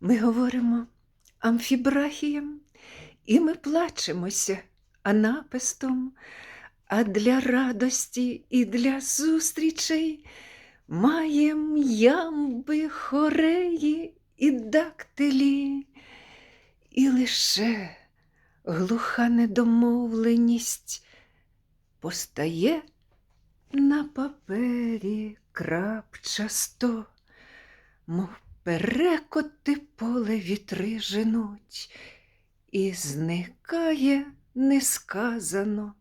Ми говоримо амфібрахієм, і ми плачемося анапестом, а для радості і для зустрічей маєм ямби, хореї і дактилі, і лише глуха недомовленість постає на папері крапчасто, мов перекоти поле вітри женуть, і зникає несказано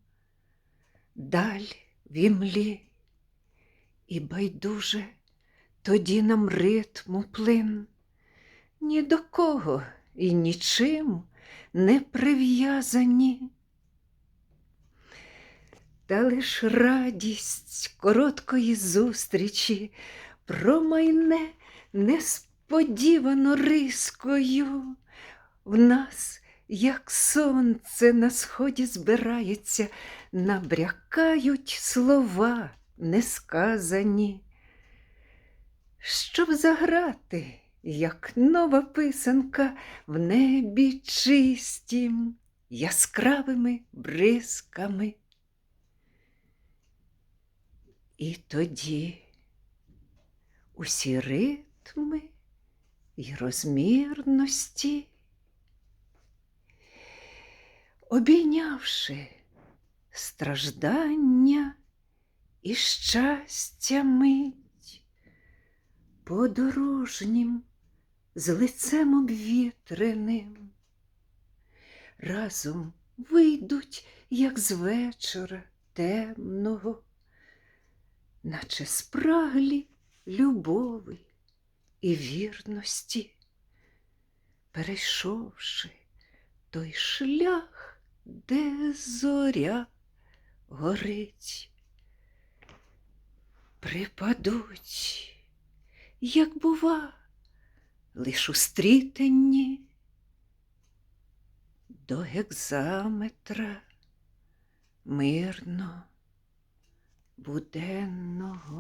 даль в імлі, і байдуже тоді нам ритму плин, ні до кого і нічим не прив'язані. Та лиш радість короткої зустрічі промайне несподівано рискою. В нас, як сонце на сході збирається, набрякають слова несказані. Щоб заграти, як нова писанка в небі чистім, яскравими бризками. І тоді усі ритми й розмірності, обійнявши страждання і щастя мить, подорожнім з лицем обвітреним, разом вийдуть, як з вечора темного наче спраглі любови і вірності, перейшовши той шлях, де зоря горить, припадуть, як бува, лиш у стрітенні до гекзаметра мирно буденного.